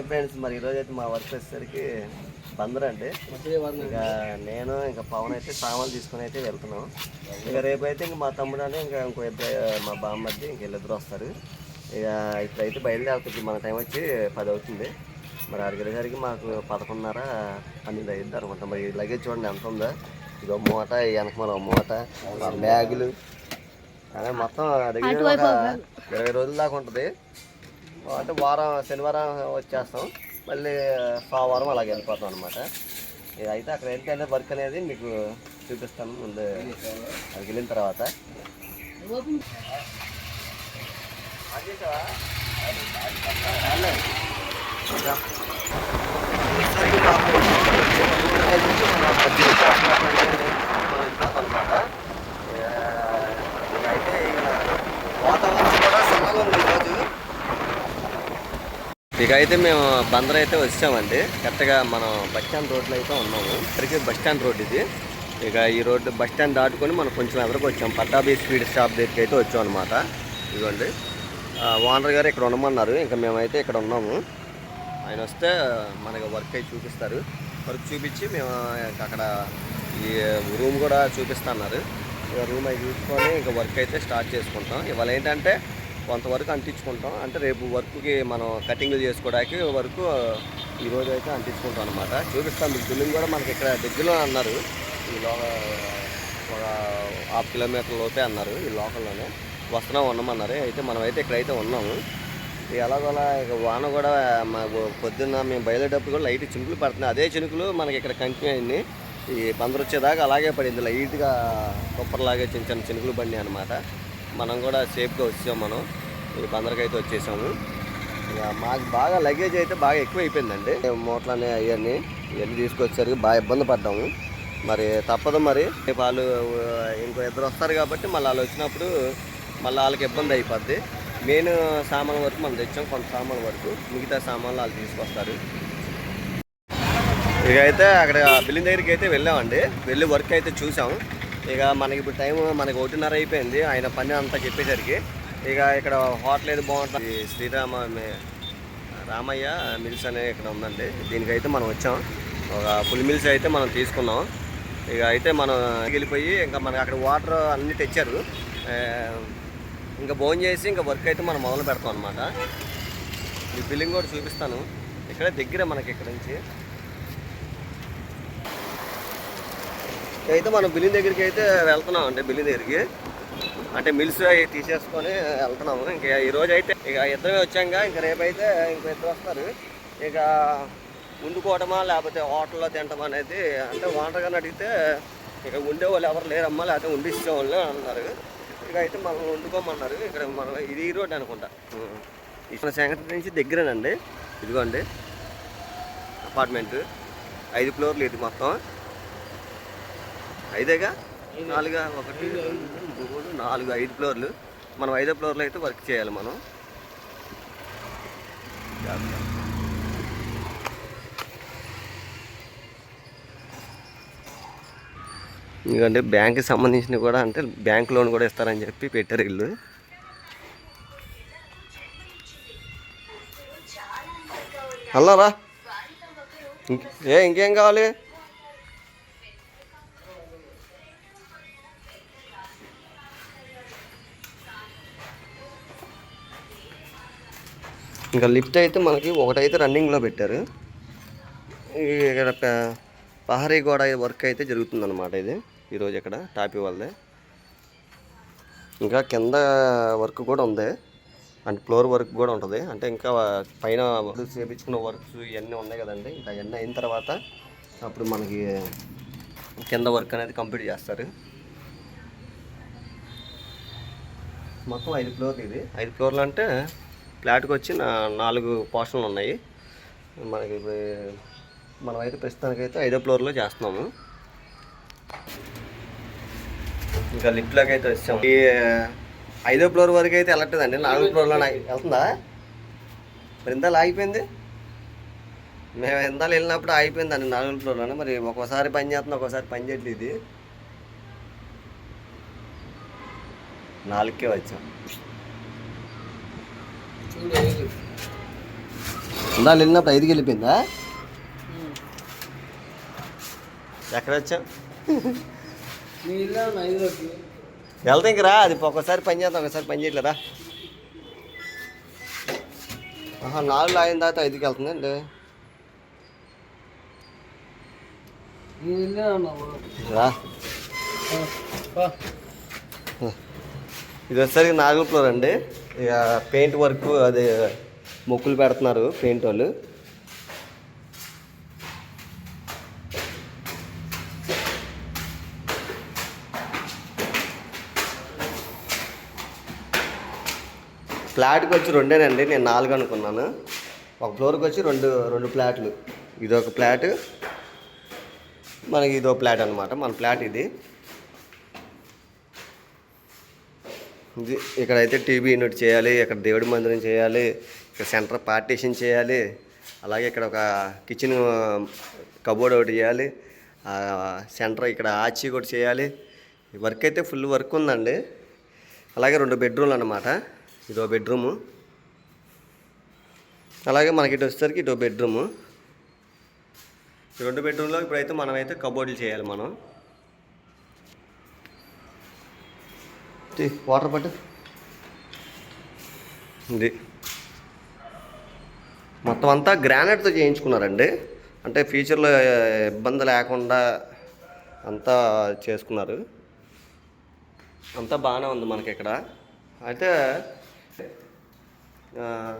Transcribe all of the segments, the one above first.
Hi friends మరి ఈరోజు అయితే మా వర్క్ వచ్చేసరికి బందర్ అండి. ఇంకా నేను ఇంకా పవన్ అయితే సామాన్లు తీసుకుని అయితే వెళ్తున్నాం. ఇంకా రేపు అయితే ఇంకా మా తమ్ముడు అని ఇంకా ఇంకో ఇద్దరు మా బామ్మద్ది ఇంక వీళ్ళిద్దరు వస్తారు. ఇక ఇప్పుడైతే బయలుదేరుతుంది. మన టైం వచ్చి పది అవుతుంది. మరి వెళ్ళేసరికి మాకు పదకొండున్నర పన్నెండు అయ్యింది అనుకుంటా. మరి లగేజ్ చూడండి ఎంత ఉందో. ఇదో మూట వెనక మన మూట బ్యాగులు. అదే మొత్తం దగ్గర ఒక ఇరవై రోజుల దాకా ఉంటుంది. అంటే వారం శనివారం వచ్చేస్తాం. మళ్ళీ సోమవారం అలాగే వెళ్ళిపోతాం అనమాట అయితే అక్కడ ఏంటంటే వర్క్ అనేది మీకు చూపిస్తాను ముందు. అది వెళ్ళిన తర్వాత. అయితే వాతావరణం కూడా చల్లగా ఉంది ఈరోజు ఇక అయితే మేము బందర్ అయితే వచ్చామండి. కరెక్ట్గా మనం బస్ స్టాండ్ రోడ్లో అయితే ఉన్నాము. ఇక్కడికి బస్ స్టాండ్ రోడ్ ఇది. ఇక ఈ రోడ్డు బస్ స్టాండ్ దాటుకొని మనం కొంచెం ఎదురుకు వచ్చాం. పట్టాబీ స్పీడ్ స్టాప్ దగ్గరికి అయితే వచ్చాం అనమాట ఇదిగోండి. ఓనర్ గారు ఇక్కడ ఉండమన్నారు. ఇంకా మేమైతే ఇక్కడ ఉన్నాము. ఆయన వస్తే మనకి వర్క్ అయితే చూపిస్తారు. వర్క్ చూపించి మేము అక్కడ ఈ రూమ్ కూడా చూపిస్తున్నారు. ఇక రూమ్ అయి చూసుకొని ఇంకా వర్క్ అయితే స్టార్ట్ చేసుకుంటాం. ఇవాళ ఏంటంటే కొంతవరకు అంటించుకుంటాం. అంటే రేపు వర్క్కి మనం కటింగ్లు చేసుకోవడానికి వరకు ఈరోజు అయితే అంటించుకుంటాం అనమాట చూపిస్తాం. మీకు బిల్డింగ్ కూడా మనకి ఇక్కడ దగ్గరలో అన్నారు. ఈ లో ఒక హాఫ్ కిలోమీటర్ లోపే అన్నారు ఈ లోకల్లోనే వస్తున్నాం ఉన్నామన్నారు. అయితే మనం అయితే ఇక్కడైతే ఉన్నాము. ఎలాగోలా ఇక వాన కూడా మాకు పొద్దున్న మేము బయలుదేరేటప్పుడు కూడా లైట్ చినుకులు పడుతున్నాయి. అదే చినుకులు మనకి ఇక్కడ కంటిన్యూ అయింది. ఈ పందరు వచ్చేదాకా అలాగే పడింది. లైట్గా కొప్పర్లాగే చిన్న చిన్న చినుకులు పడినాయి అనమాట మనం కూడా సేఫ్గా వచ్చాం మనం. ఈ బందరికి అయితే వచ్చేసాము. ఇక మాకు బాగా లగేజ్ అయితే బాగా ఎక్కువ అయిపోయిందండి మూటలని అవన్నీ ఇవన్నీ తీసుకొచ్చేసరికి బాగా ఇబ్బంది పడ్డాము. మరి తప్పదు మరి. వాళ్ళు ఇంకో ఇద్దరు వస్తారు కాబట్టి మళ్ళీ వాళ్ళు వచ్చినప్పుడు మళ్ళీ వాళ్ళకి ఇబ్బంది అయిపోద్ది. మెయిన్ సామాన్ వరకు మనం తెచ్చాం కొంత సామాన్ వరకు. మిగతా సామాన్లు వాళ్ళు తీసుకొస్తారు. ఇక అయితే అక్కడ బిల్లింగ్ దగ్గరికి అయితే వెళ్ళామండి. వెళ్ళి వర్క్ అయితే చూసాము. ఇక మనకి ఇప్పుడు టైం మనకి ఒకటిన్నర అయిపోయింది. ఆయన పని అంతా చెప్పేసరికి ఇక ఇక్కడ హోటల్ ఏది బాగుంటుంది? శ్రీరామ రామయ్య మిల్స్ అనే ఇక్కడ ఉందండి. దీనికైతే మనం వచ్చాం. ఒక ఫుల్ మిల్స్ అయితే మనం తీసుకున్నాం. ఇక అయితే మనం వెళ్ళిపోయి ఇంకా మనకి అక్కడ వాటర్ అన్నీ తెచ్చారు. ఇంకా భోజనం చేసి ఇంకా వర్క్ అయితే మనం మొదలు పెడతాం అనమాట ఈ బిల్డింగ్ కూడా చూపిస్తాను. ఇక్కడ దగ్గర మనకి ఇక్కడ నుంచి. అయితే మనం బిల్లింగ్ దగ్గరికి అయితే వెళ్తున్నాం అంటే బిల్లింగ్ దగ్గరికి. అంటే మిల్స్ అవి తీసేసుకొని వెళ్తున్నాము. ఇంకా ఈరోజు అయితే ఇక ఇద్దరమే వచ్చాక ఇంకా రేపైతే ఇంకో ఇద్దరు వస్తారు. ఇక వండుకోవటమా లేకపోతే హోటల్లో తినటం అనేది అంటే ఓనర్ అడిగితే ఇక ఉండే వాళ్ళు ఎవరు లేరమ్మా లేకపోతే వండిచ్చే వాళ్ళు అన్నారు. ఇక అయితే మనం వండుకోమన్నారు. ఇక్కడ మనం ఇది ఈ రోడ్ అనుకుంటా. ఇక్కడ సెంకటరీ నుంచి దగ్గరేనండి. ఇదిగోండి అపార్ట్మెంట్. ఐదు ఫ్లోర్లు ఇది మొత్తం. ఐదేగా? నాలుగా ఒకటి రెండు మూడు నాలుగు ఐదు ఫ్లోర్లు. మనం ఐదో ఫ్లోర్లో అయితే వర్క్ చేయాలి మనం. ఎందుకంటే బ్యాంక్కి సంబంధించినవి కూడా అంటే బ్యాంక్ లోన్ కూడా ఇస్తారని చెప్పి పెట్టారు వీళ్ళు అల్లారా? ఏ ఇంకేం కావాలి? ఇంకా లిఫ్ట్ అయితే మనకి ఒకటైతే రన్నింగ్లో పెట్టారు. ఇక్కడ ప- పహరీ గోడ వర్క్ అయితే జరుగుతుందన్నమాట ఇది. ఈరోజు ఇక్కడ టాపీ వాళ్ళదే. ఇంకా కింద వర్క్ కూడా ఉంది. అంటే ఫ్లోర్ వర్క్ కూడా ఉంటుంది. అంటే ఇంకా పైన చేపించుకున్న వర్క్స్ ఇవన్నీ ఉన్నాయి కదండి. ఇంకా అవన్నీ అయిన తర్వాత అప్పుడు మనకి కింద వర్క్ అనేది కంప్లీట్ చేస్తారు. మొత్తం ఐదు ఫ్లోర్లు ఇది. ఐదు ఫ్లోర్లు అంటే ఫ్లాట్కి వచ్చి నా నాలుగు పోర్షన్లు ఉన్నాయి. మనకి ఇప్పుడు మనమైతే ప్రస్తుతానికైతే ఐదో ఫ్లోర్లో చేస్తున్నాము. ఇంకా లిఫ్ట్లోకి అయితే వచ్చాము. ఈ ఐదో ఫ్లోర్ వరకు అయితే వెళ్ళట్లేదండి. నాలుగో ఫ్లోర్లో వెళ్తుందా? మరి ఇందా ఆగిపోయింది? మేము ఇందాలు వెళ్ళినప్పుడు ఆగిపోయిందండి నాలుగో ఫ్లోర్లోనే. మరి ఒక్కోసారి పని చేస్తుంది ఒక్కోసారి పని చేయట్లేదు ఇది. నాలుగుకే వచ్చాం. ఇందా వెళ్ళినప్పుడు ఐదుకి వెళ్ళిపోయిందా? ఎక్కడ వచ్చాం నీ ఇల్లు అన్న ఐదులోకి? వెళ్తా ఇంక రా అది ఒక్కసారి పని చేద్దాం ఒకసారి పని చేయట్లేదా? ఆహా నాలుగు లాగిన తర్వాత ఐదుకి వెళ్తుందండి రా. ఇది వచ్చేసరికి నాలుగు ఫ్లోర్ అండి ఇక పెయింట్ వర్క్ అది మొక్కులు పెడుతున్నారు పెయింట్ వాళ్ళు. ఫ్లాట్కి వచ్చి రెండేనండి నేను నాలుగు అనుకున్నాను. ఒక ఫ్లోర్కి వచ్చి రెండు రెండు ఫ్లాట్లు. ఇది ఒక ఫ్లాట్. మనకి ఇదో ఫ్లాట్ అనమాట మన ఫ్లాట్ ఇది. ఇక్కడైతే టీవీ యూనిట్ చేయాలి ఇక్కడ దేవుడి మందిరం చేయాలి ఇక్కడ సెంటర్ పార్టీషన్ చేయాలి అలాగే ఇక్కడ ఒక కిచెన్ కబోర్డ్ ఒకటి చేయాలి సెంటర్ ఇక్కడ ఆచి కూడా చేయాలి. ఈ వర్క్ అయితే ఫుల్ వర్క్ ఉందండి. అలాగే రెండు బెడ్రూమ్లు అన్నమాట. ఇదో బెడ్రూము. అలాగే మనకి ఇటు వచ్చేసరికి ఇటు బెడ్రూము. ఈ రెండు బెడ్రూమ్లో ఇప్పుడైతే మనమైతే కబోర్డులు చేయాలి మనం. వాటర్ పట్టు. ఇది. మొత్తం అంతా గ్రానైట్తో చేయించుకున్నారండి. అంటే ఫ్యూచర్లో ఇబ్బంది లేకుండా అంతా చేసుకున్నారు. అంతా బాగానే ఉంది మనకి ఇక్కడ. అయితే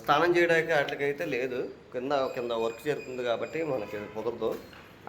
స్నానం చేయడానికి వాటికైతే లేదు. కింద కింద వర్క్ జరుగుతుంది కాబట్టి మనకి కుదరదు.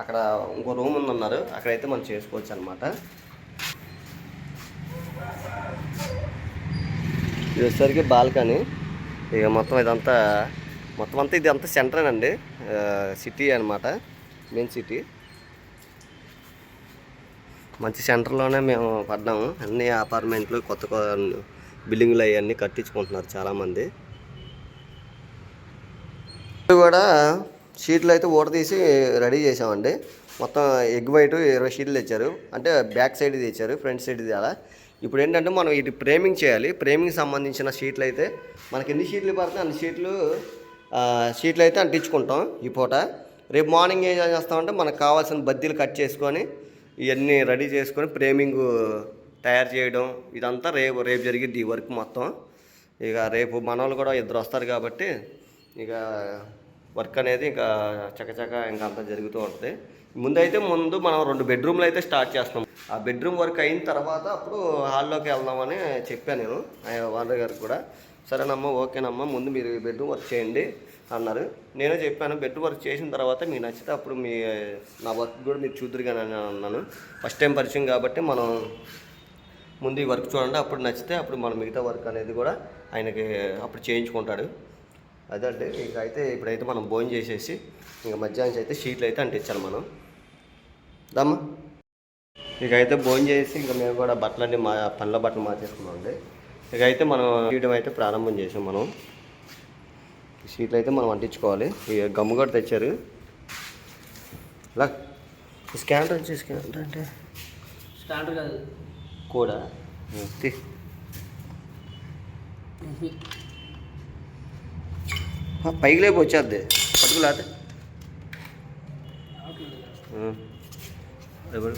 అక్కడ ఇంకో రూమ్ ఉందన్నారు. అక్కడైతే మనం చేసుకోవచ్చు అనమాట ఇది వచ్చేసరికి బాల్కనీ. ఇక మొత్తం ఇదంతా మొత్తం అంతా ఇది అంతా సెంటర్ అండి సిటీ అన్నమాట మెయిన్ సిటీ. మంచి సెంటర్లోనే మేము పడ్డాము అన్ని అపార్ట్మెంట్లు కొత్త కొత్త బిల్డింగ్లు అవన్నీ కట్టించుకుంటున్నారు చాలామంది. కూడా షీట్లు అయితే ఊట తీసి రెడీ చేసామండి మొత్తం ఎగ్ వైట్ ఇరవై షీట్లు తెచ్చారు. అంటే బ్యాక్ సైడ్ తెచ్చారు ఫ్రంట్ సైడ్ అలా. ఇప్పుడు ఏంటంటే మనం ఇది ఫ్రేమింగ్ చేయాలి. ఫ్రేమింగ్ సంబంధించిన షీట్లు అయితే మనకి ఎన్ని షీట్లు పడితే అన్ని షీట్లు షీట్లు అయితే అంటించుకుంటాం ఈ పూట. రేపు మార్నింగ్ ఏం చేస్తామంటే మనకు కావాల్సిన బద్దీలు కట్ చేసుకొని ఇవన్నీ రెడీ చేసుకొని ఫ్రేమింగ్ తయారు చేయడం ఇదంతా రేపు రేపు జరిగింది ఈ వర్క్ మొత్తం. ఇక రేపు మనవాళ్ళు కూడా ఇద్దరు వస్తారు కాబట్టి ఇక వర్క్ అనేది ఇంకా చకచక ఇంకా అంతా జరుగుతూ ఉంటుంది. ముందైతే ముందు మనం రెండు బెడ్రూమ్లు అయితే స్టార్ట్ చేస్తాం. ఆ బెడ్రూమ్ వర్క్ అయిన తర్వాత అప్పుడు హాల్లోకి వెళ్దామని చెప్పాను నేను వాళ్ళ గారికి కూడా. సరేనమ్మా ఓకేనమ్మా ముందు మీరు బెడ్రూమ్ వర్క్ చేయండి అన్నారు. నేనే చెప్పాను బెడ్రూమ్ వర్క్ చేసిన తర్వాత మీకు నచ్చితే అప్పుడు మీ నా వర్క్ కూడా మీరు చూద్దరు కానీ అని అన్నాను. ఫస్ట్ టైం పరిచయం కాబట్టి మనం ముందు ఈ వర్క్ చూడండి అప్పుడు నచ్చితే అప్పుడు మన మిగతా వర్క్ అనేది కూడా ఆయనకి అప్పుడు చేయించుకుంటాడు. అదండి. ఇక అయితే ఇప్పుడైతే మనం భోజనం చేసేసి ఇంకా మధ్యాహ్నం అయితే షీట్లు అయితే అంటించాలి మనం. దమ్మా. ఇక అయితే భోజనం చేసి ఇంకా మేము కూడా బట్టలన్నీ మా పనుల బట్టలు మార్చేసుకున్నాం అండి ఇక అయితే మనం తీయడం అయితే ప్రారంభం చేసాం మనం. షీట్లు అయితే మనం అంటించుకోవాలి. ఇక గమ్ము కూడా తెచ్చారు. ఇలా స్కానర్ వచ్చి స్కానర్ అంటే? స్టాండర్డ్ కాదు. కూడా? పైకి లేపు వచ్చేద్ది. పట్టుకులేతే ఎవరు?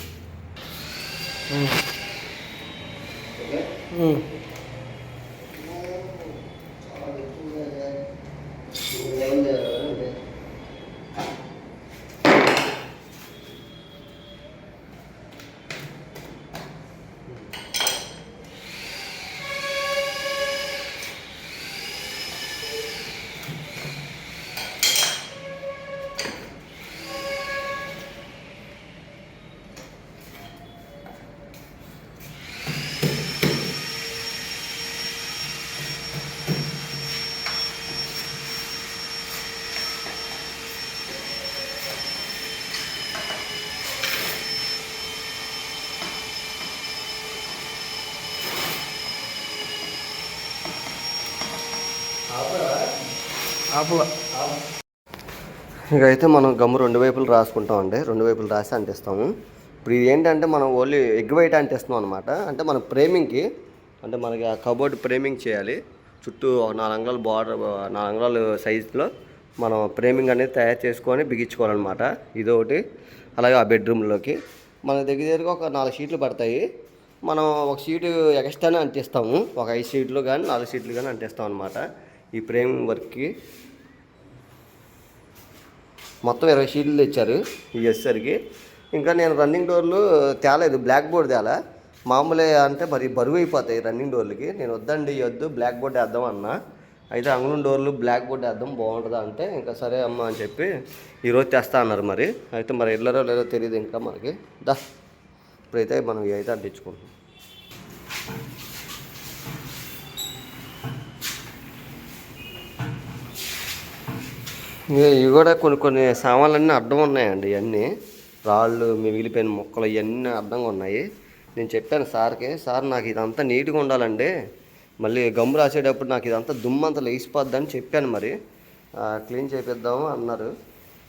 ఆపుల ఇక అయితే మనం గమ్ము రెండు వైపులు రాసుకుంటాం అండి రెండు వైపులు రాసి అంటిస్తాము. ఇప్పుడు ఇది ఏంటంటే మనం ఓన్లీ ఎగ్ వైట్ అంటిస్తాం అనమాట అంటే మన ఫ్రేమింగ్కి అంటే మనకి ఆ కబోర్డ్ ఫ్రేమింగ్ చేయాలి. చుట్టూ ఒక నాలుగు అంగుళాల బార్డర్ నాలుగు అంగుళాల సైజులో మనం ఫ్రేమింగ్ అనేది తయారు చేసుకొని బిగించుకోవాలన్నమాట. ఇదొకటి అలాగే ఆ బెడ్రూమ్లోకి. మన దగ్గర దగ్గరగా ఒక నాలుగు షీట్లు పడతాయి. మనం ఒక షీటు ఎక్స్ట్రానే అంటిస్తాము. ఒక ఐదు షీట్లు కానీ నాలుగు షీట్లు కానీ అంటిస్తాం అనమాట ఈ ఫ్రేమింగ్ వర్క్కి. మొత్తం ఇరవై షీట్లు తెచ్చారు. ఇవి వచ్చేసరికి ఇంకా నేను రన్నింగ్ డోర్లు తేలేదు బ్లాక్ బోర్డ్ తేలా. మామూలే అంటే మరి బరువు అయిపోతాయి రన్నింగ్ డోర్లకి నేను వద్దండి వద్దు బ్లాక్ బోర్డ్ వేద్దాం అన్నా. అయితే అంగుళం డోర్లు బ్లాక్ బోర్డ్ వేద్దాం బాగుంటుందా అంటే ఇంకా సరే అమ్మ అని చెప్పి ఈరోజు తెస్తా అన్నారు మరి. అయితే మరి వెళ్ళారో లేదో తెలియదు ఇంకా మనకి. దా ఇప్పుడైతే మనం ఇవి అయితే అంటించుకుంటాం ఇవి కూడా కొన్ని కొన్ని సామాన్లన్నీ అడ్డం ఉన్నాయండి ఇవన్నీ. రాళ్ళు మిగిలిపోయిన మొక్కలు ఇవన్నీ అడ్డంగా ఉన్నాయి. నేను చెప్పాను సార్కి సార్ నాకు ఇదంతా నీట్గా ఉండాలండి. మళ్ళీ గమ్ము రాసేటప్పుడు నాకు ఇదంతా దుమ్మంతా లేచిపోద్ది అని చెప్పాను మరి. క్లీన్ చేపిద్దాము అన్నారు.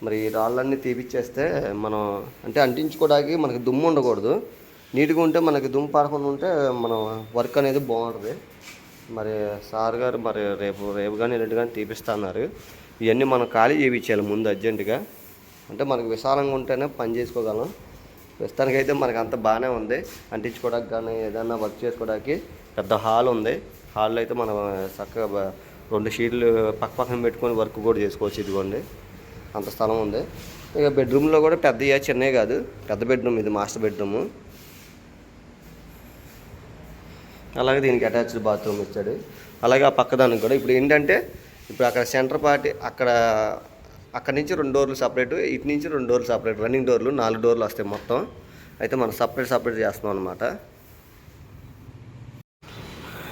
మరి ఈ రాళ్ళన్నీ తీపిచ్చేస్తే మనం అంటే అంటించుకోవడానికి మనకి దుమ్ము ఉండకూడదు. నీట్గా ఉంటే మనకి దుమ్ము పడకుండా ఉంటే మనం వర్క్ అనేది బాగుంటుంది. మరి సార్ గారు మరి రేపు రేపు కానీ ఎల్లుండి కానీ తీపిస్తా అన్నారు. ఇవన్నీ మనం ఖాళీ చేయించాలి ముందు అర్జెంటుగా. అంటే మనకు విశాలంగా ఉంటేనే పని చేసుకోగలం. ప్రస్తుతానికి అయితే మనకు అంత బాగానే ఉంది. అంటించుకోవడానికి కానీ ఏదైనా వర్క్ చేసుకోవడానికి పెద్ద హాల్ ఉంది. హాల్లో అయితే మనం చక్కగా రెండు షీట్లు పక్క పక్కన పెట్టుకొని వర్క్ కూడా చేసుకోవచ్చు ఇదిగోండి. అంత స్థలం ఉంది. ఇక బెడ్రూమ్లో కూడా పెద్ద చిన్నవి కాదు. పెద్ద బెడ్రూమ్ ఇది మాస్టర్ బెడ్రూము. అలాగే దీనికి అటాచ్డ్ బాత్రూమ్ ఇచ్చాడు. అలాగే ఆ పక్కదానికి కూడా. ఇప్పుడు ఏంటంటే ఇప్పుడు అక్కడ సెంటర్ పార్టీ అక్కడ అక్కడ నుంచి రెండు డోర్లు సపరేట్ ఇటు నుంచి రెండు డోర్లు సపరేట్ రన్నింగ్ డోర్లు నాలుగు డోర్లు వస్తాయి మొత్తం. అయితే మనం సపరేట్ సపరేట్ చేస్తున్నాం అనమాట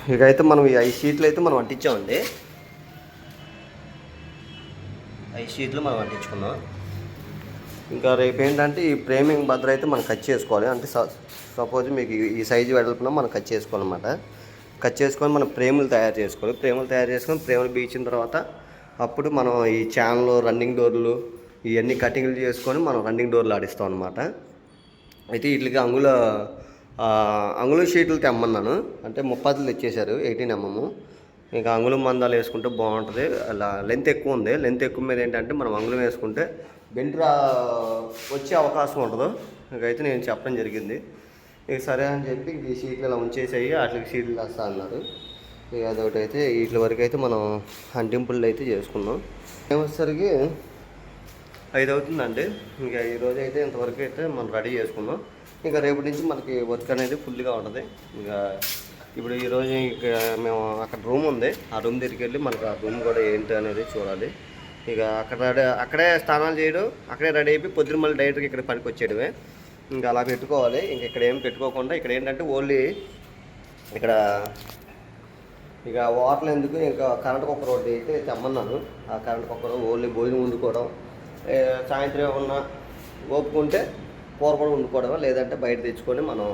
ఇక అయితే మనం ఈ ఐదు షీట్లు అయితే మనం అంటించామండి. ఐదు షీట్లు మనం అంటించుకున్నాం. ఇంకా రేపు ఏంటంటే ఈ ఫ్రేమింగ్ భద్ర అయితే మనం కట్ చేసుకోవాలి. అంటే సపోజ్ మీకు ఈ- ఈ సైజు వెడల్పున మనం కట్ చేసుకోవాలన్నమాట. కట్ చేసుకొని మనం ప్రేములు తయారు చేసుకోవాలి. ప్రేములు తయారు చేసుకొని ప్రేములు బీచిన తర్వాత అప్పుడు మనం ఈ ఛానల్ రన్నింగ్ డోర్లు ఇవన్నీ కటింగ్లు చేసుకొని మనం రన్నింగ్ డోర్లు ఆడిస్తాం అనమాట అయితే వీటికి అంగుళ అంగుళం షీట్లు తెమ్మన్నాను. అంటే ముప్పదులు తెచ్చేశారు ఎయిటీన్ ఎంఎం. ఇంకా అంగుళం మందాలు వేసుకుంటే బాగుంటుంది. అలా లెంత్ ఎక్కువ ఉంది. లెంత్ ఎక్కువ మీద ఏంటంటే మనం అంగుళం వేసుకుంటే బెండ్రా వచ్చే అవకాశం ఉండదు. ఇంకైతే నేను చెప్పడం జరిగింది. ఇక సరే అని చెప్పి ఈ షీట్లు ఇలా ఉంచేసాయి వాటికి షీట్లు వేస్తా అన్నారు. ఇక అదొకటి అయితే వీటి వరకు అయితే మనం అంటింపులు అయితే చేసుకున్నాం. ఏమొచ్చేసరికి ఐదు అవుతుందండి ఇంకా ఈరోజు అయితే ఇంతవరకు అయితే మనం రెడీ చేసుకున్నాం. ఇంకా రేపటి నుంచి మనకి వర్క్ అనేది ఫుల్గా ఉంటుంది. ఇంకా ఇప్పుడు ఈరోజు ఇక మేము అక్కడ రూమ్ ఉంది. ఆ రూమ్ దగ్గరికి వెళ్ళి మనకు ఆ రూమ్ కూడా ఏంటి అనేది చూడాలి. ఇక అక్కడ రెడీ అక్కడే స్నానాలు చేయడం అక్కడే రెడీ అయిపోయి పొద్దున మళ్ళీ డైరెక్ట్గా ఇక్కడ పనికి వచ్చేయడమే ఇంకా అలా పెట్టుకోవాలి. ఇంక ఇక్కడ ఏం పెట్టుకోకుండా ఇక్కడ ఏంటంటే ఓన్లీ ఇక్కడ ఇక వాటర్ ఎందుకు ఇంకా కరెంట్ కుక్కర్ ఒకటి అయితే తెమ్మన్నాను. ఆ కరెంట్ కుక్కర్ ఓన్లీ భోజనం వండుకోవడం సాయంత్రం ఏమన్నా ఓపుకుంటే కూర కూడా వండుకోవడం లేదంటే బయట తెచ్చుకొని మనం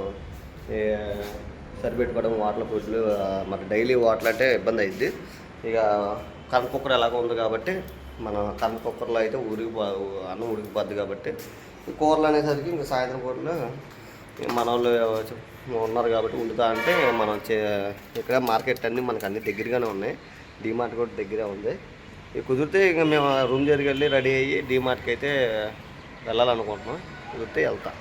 సరిపెట్టుకోవడం వాటర్ ఫుడ్లు మరి డైలీ వాటర్ అంటే ఇబ్బంది అయింది ఇక కరెంట్ కుక్కర్ ఎలాగో ఉంది కాబట్టి మన కరెంట్ కుక్కర్లో అయితే ఉడికి అన్నం ఉడికిపోద్ది కాబట్టి కూరలు అనేసరికి ఇంకా సాయంత్రం పూటలో మన వాళ్ళు ఉన్నారు కాబట్టి వండుతా అంటే మనం చే- ఇక్కడ మార్కెట్ అన్నీ మనకు అన్ని దగ్గరగానే ఉన్నాయి. డీమార్ట్ కూడా దగ్గరే ఉంది. ఇక కుదిరితే ఇంకా మేము రూమ్ జరిగి వెళ్ళి రెడీ అయ్యి డీమార్ట్కి అయితే వెళ్ళాలనుకుంటున్నాం. కుదిరితే వెళ్తా.